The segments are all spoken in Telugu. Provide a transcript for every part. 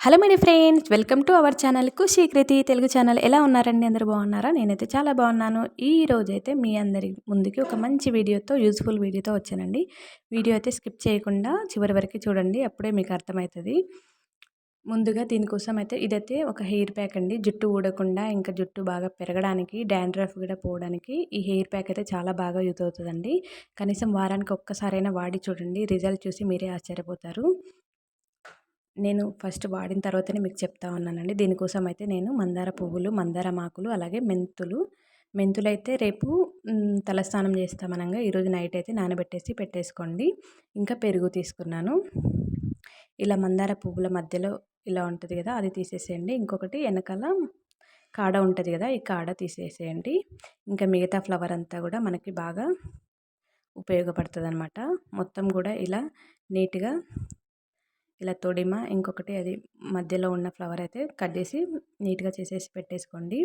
Hello my friends welcome to our channel Khushikruthi Telugu channel ఎలా ఉన్నారండి? అందరూ బాగున్నారా? నేనైతే చాలా బాగున్నాను. ఈ రోజైతే మీ అందరి ముందుకి ఒక మంచి వీడియోతో యూజ్ఫుల్ వీడియోతో వచ్చానండి. వీడియో అయితే స్కిప్ చేయకుండా చివరి వరకు చూడండి అప్పుడే మీకు అర్థమవుతుంది. ముందుగా దీనికోసం అయితే ఇదైతే ఒక హెయిర్ ప్యాక్ అండి. జుట్టు ఊడకుండా ఇంకా జుట్టు బాగా పెరగడానికి డాండ్రఫ్ కూడా పోవడానికి ఈ హెయిర్ ప్యాక్ అయితే చాలా బాగా యూజ్ అవుతుందండి. కనీసం వారానికి ఒక్కసారైనా వాడి చూడండి రిజల్ట్ చూసి మీరే ఆశ్చర్యపోతారు. నేను ఫస్ట్ వాడిన తర్వాతనే మీకు చెప్తా ఉన్నానండి. దీనికోసం అయితే నేను మందార పువ్వులు మందార మాకులు అలాగే మెంతులు మెంతులు అయితే రేపు తలస్నానం చేస్తామనగా ఈరోజు నైట్ అయితే నానబెట్టేసి పెట్టేసుకోండి. ఇంకా పెరుగు తీసుకున్నాను. ఇలా మందార పువ్వుల మధ్యలో ఇలా ఉంటుంది కదా అది తీసేసేయండి. ఇంకొకటి వెనకాల కాడ ఉంటుంది కదా ఈ కాడ తీసేసేయండి. ఇంకా మిగతా ఫ్లవర్ అంతా కూడా మనకి బాగా ఉపయోగపడుతుంది అనమాట మొత్తం కూడా ఇలా నీట్గా ఇలా తొడిమ ఇంకొకటి అది మధ్యలో ఉన్న ఫ్లవర్ అయితే కట్ చేసి నీట్గా చేసేసి పెట్టేసుకోండి.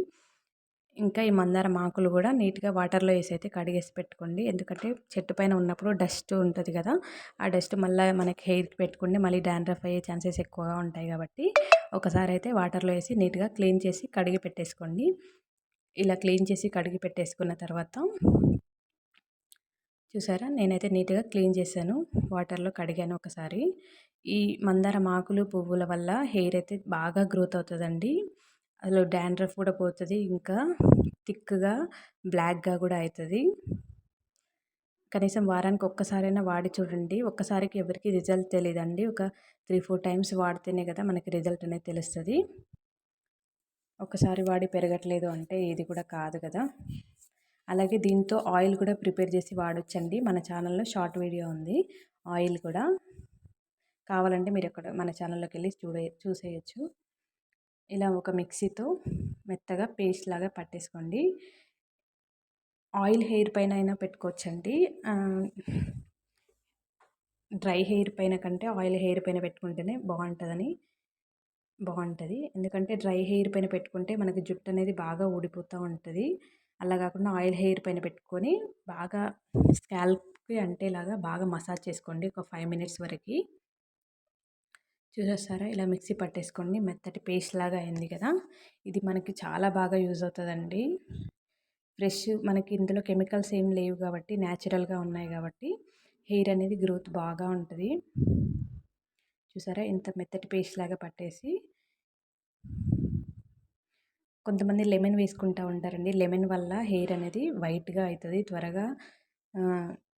ఇంకా ఈ మందారం ఆకులు కూడా నీట్గా వాటర్లో వేసి అయితే కడిగేసి పెట్టుకోండి. ఎందుకంటే చెట్టు పైన ఉన్నప్పుడు డస్ట్ ఉంటుంది కదా ఆ డస్ట్ మళ్ళీ మనకి హెయిర్కి పెట్టుకుంటే మళ్ళీ డాండ్రఫ్ అయ్యే ఛాన్సెస్ ఎక్కువగా ఉంటాయి కాబట్టి ఒకసారి అయితే వాటర్లో వేసి నీట్గా క్లీన్ చేసి కడిగి పెట్టేసుకోండి. ఇలా క్లీన్ చేసి కడిగి పెట్టేసుకున్న తర్వాత చూసారా? నేనైతే నీట్గా క్లీన్ చేశాను. వాటర్లో కడిగాను ఒకసారి. ఈ మందారం ఆకులు పువ్వుల వల్ల హెయిర్ అయితే బాగా గ్రోత్ అవుతుందండి. అసలు డాండ్రఫ్ కూడా పోతుంది. ఇంకా థిక్గా బ్లాక్గా కూడా అవుతుంది కనీసం వారానికి ఒక్కసారైనా వాడి చూడండి. ఒక్కసారికి ఎవరికి రిజల్ట్ తెలియదండి ఒక త్రీ ఫోర్ టైమ్స్ వాడితేనే కదా మనకి రిజల్ట్ అనేది తెలుస్తుంది. ఒకసారి వాడి పెరగట్లేదు అంటే ఇది కూడా కాదు కదా. అలాగే దీంతో ఆయిల్ కూడా ప్రిపేర్ చేసి వాడొచ్చండి. మన ఛానల్లో షార్ట్ వీడియో ఉంది. ఆయిల్ కూడా కావాలంటే మీరు అక్కడ మన ఛానల్లోకి వెళ్ళి చూడే చూసేయచ్చు. ఇలా ఒక మిక్సీతో మెత్తగా పేస్ట్ లాగా పట్టేసుకోండి. ఆయిల్ హెయిర్ పైన అయినా పెట్టుకోవచ్చండి. డ్రై హెయిర్ పైన కంటే ఆయిల్ హెయిర్ పైన పెట్టుకుంటేనే బాగుంటుందని బాగుంటుంది. ఎందుకంటే డ్రై హెయిర్ పైన పెట్టుకుంటే మనకి జుట్టు అనేది బాగా ఊడిపోతూ ఉంటుంది. అలా కాకుండా ఆయిల్ హెయిర్ పైన పెట్టుకొని బాగా స్కాల్ప్కి అంటేలాగా బాగా మసాజ్ చేసుకోండి. ఒక ఫైవ్ మినిట్స్ వరకు. చూసేస్తారా ఇలా మిక్సీ పట్టేసుకోండి మెత్తటి పేస్ట్ లాగా అయింది కదా? ఇది మనకి చాలా బాగా యూజ్ అవుతుందండి. ఫ్రెష్ మనకి ఇందులో కెమికల్స్ ఏం లేవు కాబట్టి న్యాచురల్గా ఉన్నాయి కాబట్టి హెయిర్ అనేది గ్రోత్ బాగా ఉంటుంది. చూసారా? ఇంత మెత్తటి పేస్ట్ లాగా పట్టేసి కొంతమంది లెమన్ వేసుకుంటూ ఉంటారండి. లెమన్ వల్ల హెయిర్ అనేది వైట్గా అవుతుంది త్వరగా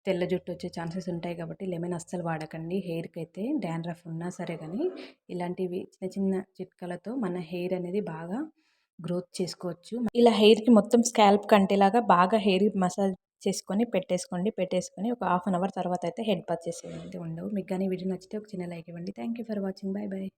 తెల్ల జుట్టు వచ్చే ఛాన్సెస్ ఉంటాయి కాబట్టి లెమన్ అస్సలు వాడకండి. హెయిర్కి అయితే డాండ్రఫ్ ఉన్నా సరే కానీ ఇలాంటివి చిన్న చిన్న చిట్కలతో మన హెయిర్ అనేది బాగా గ్రోత్ చేసుకోవచ్చు. ఇలా హెయిర్కి మొత్తం స్కాల్ప్ కంటేలాగా బాగా హెయిర్ మసాజ్ చేసుకొని పెట్టేసుకోండి. పెట్టేసుకొని ఒక హాఫ్ అన్ అవర్ తర్వాత అయితే హెడ్ బాత్ చేసేది ఉండవు. మీకు కానీ వీడియో నచ్చితే ఒక చిన్న లైక్ ఇవ్వండి. Thank you for watching. Bye bye